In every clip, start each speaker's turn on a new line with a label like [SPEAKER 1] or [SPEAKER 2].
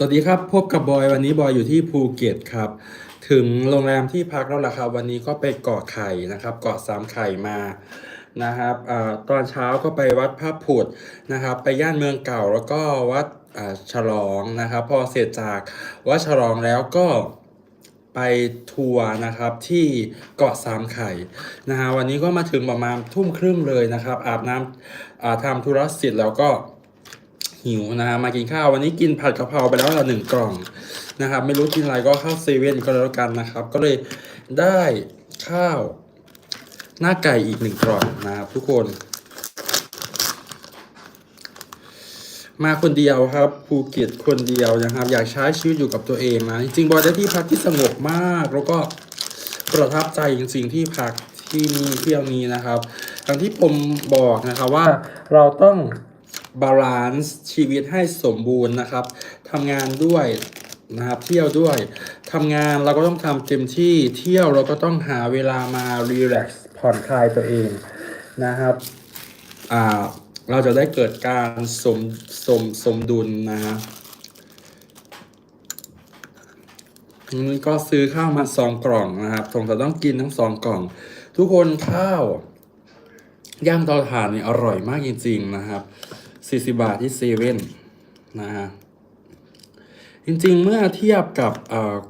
[SPEAKER 1] สวัสดีครับ พบกับบอยวันนี้บอยอยู่ที่ภูเก็ตครับ ถึงโรงแรมที่พักแล้วล่ะครับ วันนี้ก็ไปเกาะไข่นะครับ เกาะสามไข่มานะครับอตอนเช้าก็ไปวัดพระผุดนะครับ ไปย่านเมืองเก่าแล้วก็วัดฉลองนะครับ พอเสร็จจากวัดฉลองแล้วก็ไปทัวร์นะครับที่เกาะสามไข่นะฮะวันนี้ก็มาถึงประมาณทุ่มครึ่งเลยนะครับ อาบน้ำทำธุระเสร็จแล้วก็ หิวนะฮะมากินข้าววันนี้กินผัดกะเพราไปแล้วละหนึ่งกล่องนะครับ ไม่รู้กินอะไรก็เข้าเซเว่นก็แล้วกันนะครับ ก็เลยได้ข้าว หน้าไก่อีกหนึ่งกล่องนะครับทุกคน มาคนเดียวครับภูเก็ตคนเดียวนะครับ อยากใช้ชีวิตอยู่กับตัวเองนะจริงๆบอยได้ที่พักที่สงบมาก แล้วก็ประทับใจจริงๆที่พักที่นี่เที่ยวนี้นะครับอย่างที่ผมบอกนะครับว่าเราต้อง บาลานซ์ชีวิตให้สมบูรณ์นะครับทำงานด้วยนะครับเที่ยวด้วยทำงานเราก็ต้องทำเต็มที่เที่ยวเราก็ต้องหาเวลามารีแลกซ์ผ่อนคลายตัวเองนะครับอ่าเราจะได้เกิดการสมสมสมดุลนะฮะนี่ก็ซื้อข้าวมาสองกล่องนะครับสงสัยต้องกินทั้งสองกล่อง ทุกคนข้าวย่างเตาถ่านนี่อร่อยมากจริง ๆ นะครับ 40บาทที่เซเว่นนะฮะจริงๆ เมื่อเทียบกับ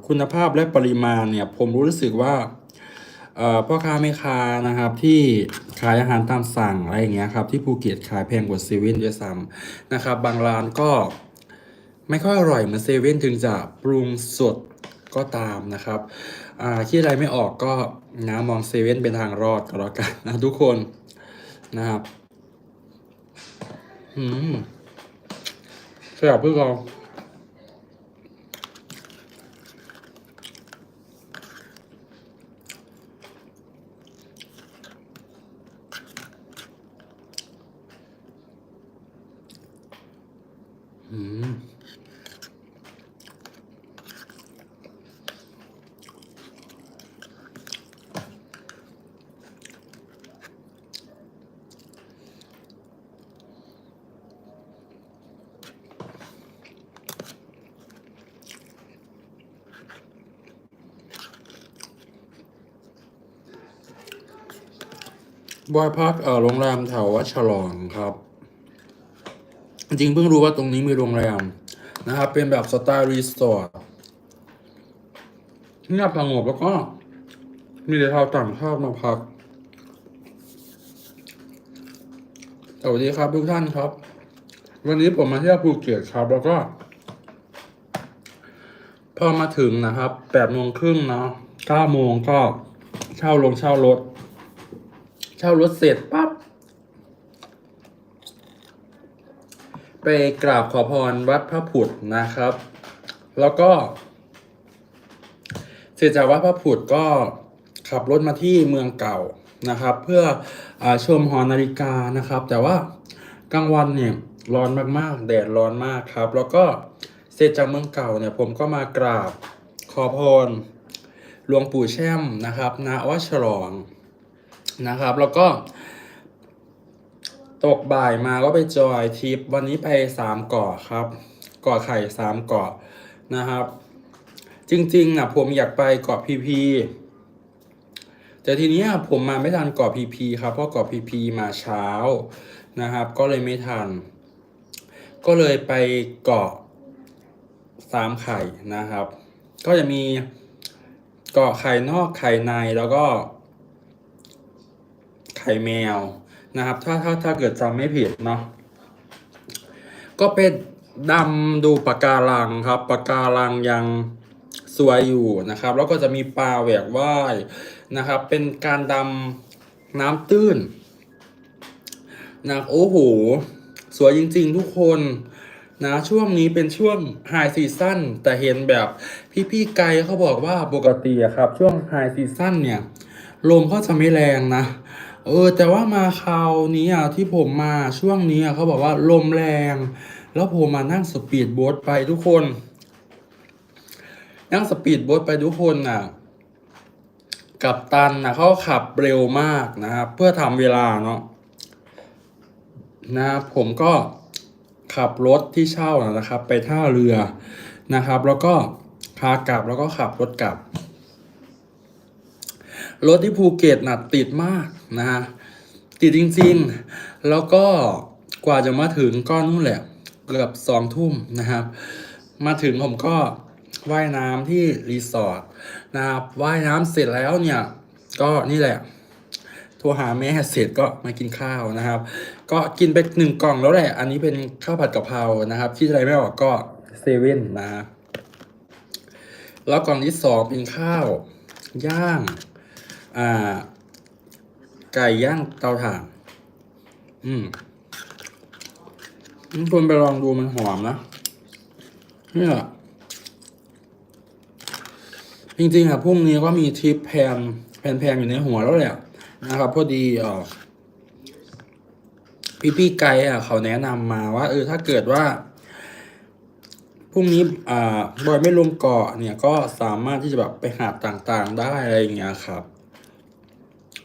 [SPEAKER 1] คุณภาพและปริมาณเนี่ย ผมรู้สึกว่าพ่อค้าแม่ค้านะครับที่ขายอาหารตามสั่งอะไรอย่างเงี้ยครับที่ภูเก็ตขายแพงกว่าเซเว่นด้วยซ้ำนะครับ บางร้านก็ไม่ค่อยอร่อยเหมือนเซเว่นถึงจะปรุงสดก็ตามนะครับคิดอะไรไม่ออกก็นะมองเซเว่นเป็นทางรอดก็แล้วกันนะทุกคนนะครับ อืมแซ่บ บอยพักเอ่อโรงแรมแถววัดฉลองครับ จริงเพิ่งรู้ว่าตรงนี้มีโรงแรมนะครับ เป็นแบบสไตล์รีสอร์ทเงียบสงบแล้วก็ มีแต่ชาวต่างชาติมาพักสวัสดีครับทุกท่านครับ วันนี้ผมมาเที่ยวภูเก็ตครับ แล้วก็ พอมาถึงนะครับแปดโมงครึ่งเนาะเก้าโมงก็เช่าลงเช่ารถ เช่ารถเสร็จปั๊บไปกราบขอพรวัดพระผุดนะครับ แล้วก็ เสร็จจากวัดพระผุดก็ขับรถมาที่เมืองเก่านะครับ เพื่ออชมหอนาฬิกานะครับ แต่ว่ากลางวันเนี่ยร้อนมากๆ แดดร้อนมากครับ แล้วก็เสร็จจากเมืองเก่าเนี่ยผมก็มากราบขอพรหลวงปู่แช่มนะครับณวัดฉลอง นะครับ แล้วก็ ตกบ่ายมาก็ไปจอยทริปวันนี้ไปสามเกาะครับเกาะไข่สามเกาะนะครับ จริงๆนะผมอยากไปเกาะพีพีแต่ทีนี้ผมมาไม่ทันเกาะพีพีครับเพราะเกาะพีพีมาเช้านะครับ ก็เลยไม่ทัน ก็เลยไปเกาะสามไข่นะครับ ก็จะมีเกาะไข่นอกไข่ในแล้วก็ ไข่แมวนะครับ ถ้าถ้าถ้าเกิดจำไม่ผิดเนาะก็เป็นดำดูปะการังครับปะการังยังสวยอยู่นะครับ แล้วก็จะมีปลาแหวกว่ายนะครับ เป็นการดำน้ำตื้นนะโอ้โห สวยจริง ๆ ทุกคนนะช่วงนี้เป็นช่วงไฮซีซั่นแต่เห็นแบบพี่ๆไกด์เขาบอกว่าปกติอะครับ ช่วงไฮซีซั่นเนี่ย ลมก็จะไม่แรงนะ เออ แต่ว่ามาคราวนี้อะที่ผมมาช่วงนี้อะเขาบอกว่าลมแรง แล้วผมมานั่งสปีดโบ๊ทไปทุกคน นั่งสปีดโบ๊ทไปทุกคนน่ะ กับตันนะเขาขับเร็วมากนะครับเพื่อทำเวลาเนาะนะผมก็ขับรถที่เช่านะครับ ไปท่าเรือนะครับ แล้วก็ขากลับแล้วก็ขับรถกลับ รถที่ภูเก็ตน่ะติดมาก นะฮะติดจริงๆ แล้วก็กว่าจะมาถึงก็นู่นแหละเกือบสองทุ่มนะครับ มาถึงผมก็ว่ายน้ำที่รีสอร์ทนะครับว่ายน้ำเสร็จแล้วเนี่ย ก็นี่แหละโทรหาแม่เสร็จก็มากินข้าวนะครับ ก็กินไปหนึ่งกล่องแล้วแหละ อันนี้เป็นข้าวผัดกะเพรานะครับ ที่อะไรไม่ออกก็เซเว่นนะแล้วกล่องที่สองเป็นข้าวย่าง อ่า ไก่ย่างเตาถ่าน อืมทุกคนไปลองดูมันหอมนะเนี่ยจริงๆอะพรุ่งนี้ก็มีทริปแพนแพนๆอยู่ในหัวแล้วแหละนะครับพอดีอ่อพี่พี่ๆไกอะเขาแนะนำมาว่า เออถ้าเกิดว่าพรุ่งนี้อ่าบอยไม่ลงเกาะเนี่ยก็สามารถที่จะแบบไปหาดต่างๆได้อะไรอย่างเงี้ยครับ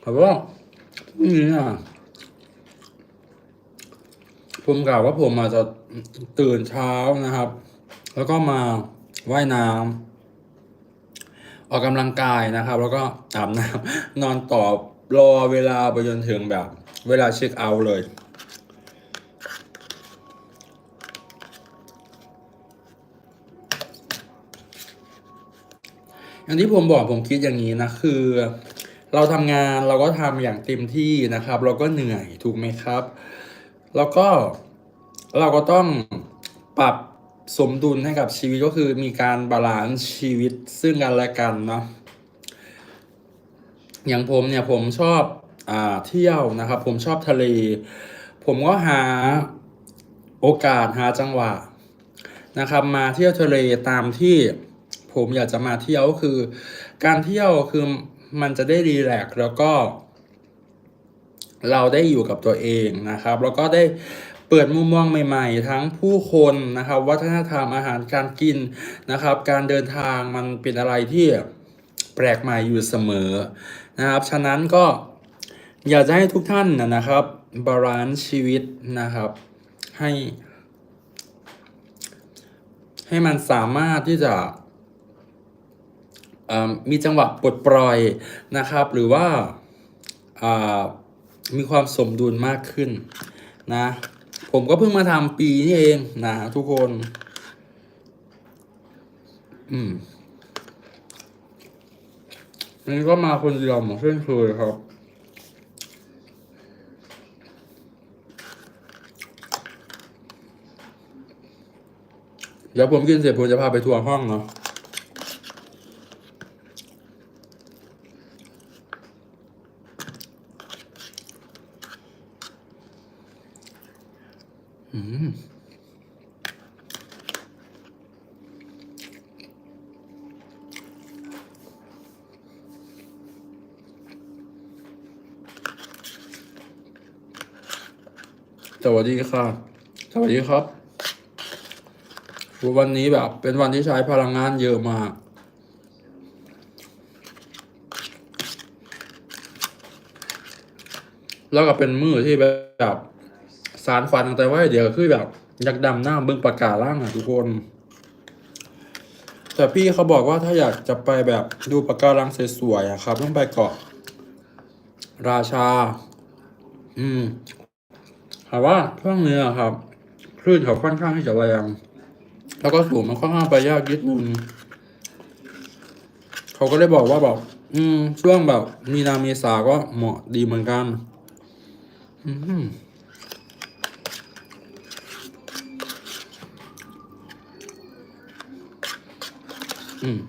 [SPEAKER 1] แต่ว่าพรุ่ง นี้อะผมกล่าวว่าผมอาจจะตื่นเช้านะครับ แล้วก็มาว่ายน้ำออกกำลังกายนะครับ แล้วก็อาบน้ำนอนต่อรอเวลาไปจนถึงแบบ เวลาเช็คเอาท์เลยอย่างที่ผมบอกผมคิดอย่างนี้นะคือ เราทำงานเราก็ทำอย่างเต็มที่นะครับ เราก็เหนื่อยถูกไหมครับ แล้วก็เราก็ต้องปรับสมดุลให้กับชีวิตก็คือมีการบาลานซ์ชีวิตซึ่งกันและกันเนาะอย่างผมเนี่ยผมชอบอ่าเที่ยวนะครับ ผมชอบทะเล ผมก็หาโอกาสหาจังหวะนะครับ มาเที่ยวทะเลตามที่ผมอยากจะมาเที่ยวก็คือ การเที่ยวคือ มันจะได้รีแลกแล้วก็ เราได้อยู่กับตัวเองนะครับ แล้วก็ได้เปิดมุมมองใหม่ ๆ ทั้งผู้คนนะครับ วัฒนธรรมอาหารการกินนะครับ การเดินทางมันเป็นอะไรที่แปลกใหม่อยู่เสมอนะครับ ฉะนั้นก็อยากจะให้ทุกท่านนะนะครับบาลานซ์ชีวิตนะครับ ให้ ให้มันสามารถที่จะ มีจังหวะปลดปล่อยนะครับ หรือว่าามีความสมดุลมากขึ้นนะ ผมก็เพิ่งมาทำปีนี้เองนะทุกคน อืมนนี้ก็มาคนเดียวเหมือนเช่นเคยครับเดี๋ยวผมกินเสร็จผมจะพาไปทัวร์ห้องเนาะ อืมสวัสดีค่ะ สวัสดีครับ วันนี้แบบเป็นวันที่ใช้พลังงานเยอะมากแล้วก็เป็นมือที่แบบ สารฝันตั้งแต่ว่าเดี๋ยวคือแบบอยากดำหน้าเบิ้งประกาศล่างอะทุกคน แต่พี่เขาบอกว่าถ้าอยากจะไปแบบดูปะการังสวยๆอะครับ ต้องไปเกาะ ราชา อืมถามว่าช่วงนี้อครับคลื่นเขาค่อนข้างที่จะแรงแล้วก็สูงมันค่อนข้างไปยากนิดนึงเขาก็เลยบอกว่าบอกอืม ช่วงแบบ มีนาเมษาก็เหมาะดีเหมือนกัน อืม อืม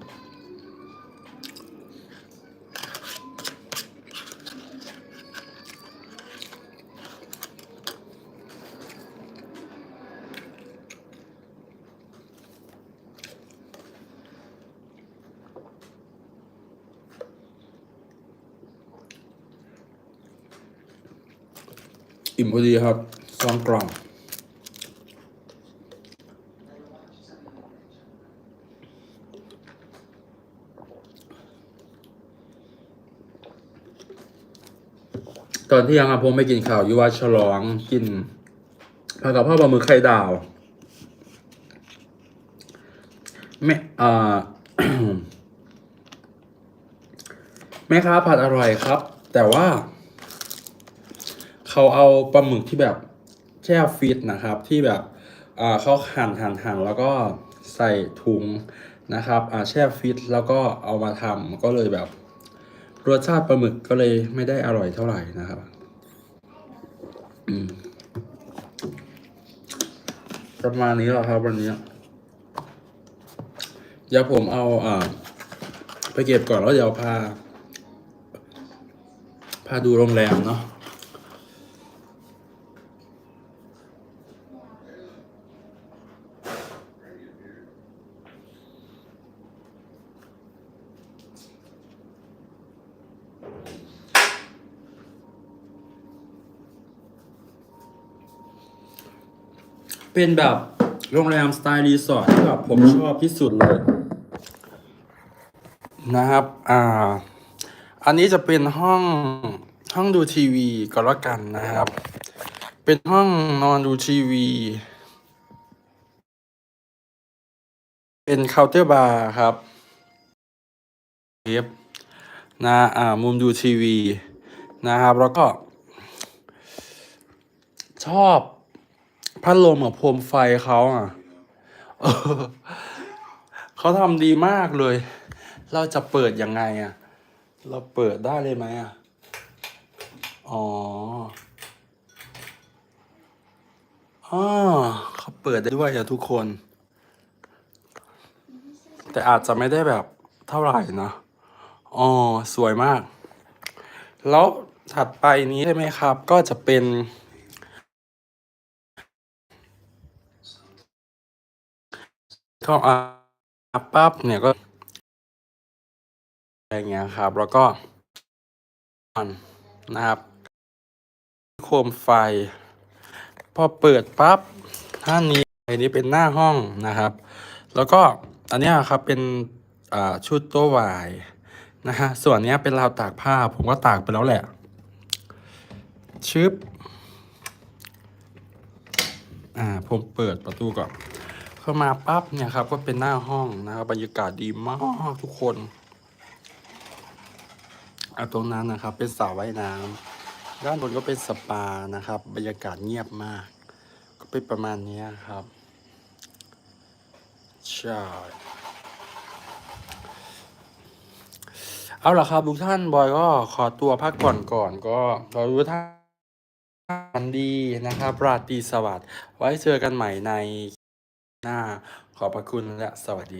[SPEAKER 1] อิ่มพอดีครับสองกล่อง ตอนเที่ยงอะผมไปกินข้าวอยู่วัดฉลองกินผัดกะเพราปลาหมึกไข่ดาวไม่อ่อแม่ค้าผัดอร่อยครับ แต่ว่าเขาเอาปลาหมึกที่แบบแช่ฟรีซนะครับ ที่แบบอ่าเขาหั่นหั่นหั่นแล้วก็ใส่ถุงนะครับอ่าแช่ฟรีซแล้วก็เอามาทำก็เลยแบบ รสชาติปลาหมึกก็เลยไม่ได้อร่อยเท่าไหร่นะครับประมาณนี้แหละครับวันนี้เดี๋ยวผมเอาอ่าไปเก็บก่อนแล้วเดี๋ยวพา พาดูโรงแรมเนาะ เป็นแบบโรงแรมสไตล์รีสอร์ทที่แบบผมชอบที่สุดเลย นะครับ อ่า อันนี้จะเป็นห้องห้องดูทีวีก็แล้วกันนะครับ เป็นห้องนอนดูทีวี เป็นเคาน์เตอร์บาร์ครับเทปนะอ่ามุมดูทีวีนะครับ แล้วก็ ชอบ พัดลมกับโคมไฟเขาอะเขาทำดีมากเลย เราจะเปิดยังไงอะ เราเปิดได้เลยไหมอะ อ๋ออ๋อเขาเปิดได้ด้วยอะทุกคน แต่อาจจะไม่ได้แบบเท่าไหร่นะ อ๋อ สวยมาก แล้วถัดไปนี้ใช่ไหมครับ ก็จะเป็น ก็อ่าปั๊บเนี่ยก็อะไรเงี้ยครับ แล้วก็อนนะครับ โคมไฟ พอเปิดปั๊บท่านนี้อันนี้เป็นหน้าห้องนะครับ แล้วก็อันนี้ครับเป็นชุดโต๊ะวายนะฮะส่วนนี้เป็นราวตากผ้า ผมก็ตากไปแล้วแหละ ชึบ อ่า ผมเปิดประตูก่อน เข้ามาปั๊บเนี่ยครับ ก็เป็นหน้าห้องนะครับบรรยากาศดีมากทุกคนอะตรงนั้นนะครับ เป็นสระว่ายน้ำด้านบนก็เป็นสปานะครับ บรรยากาศเงียบมาก ก็เป็นประมาณนี้ครับใช่เอาล่ะครับทุกท่านบอยก็ขอตัวพักก่อนก่อนก็รอรู้ท่านดีนะครับ ราตรีสวัสดิ์ไว้เจอกันใหม่ใน หน้า ขอบพระคุณและสวัสดี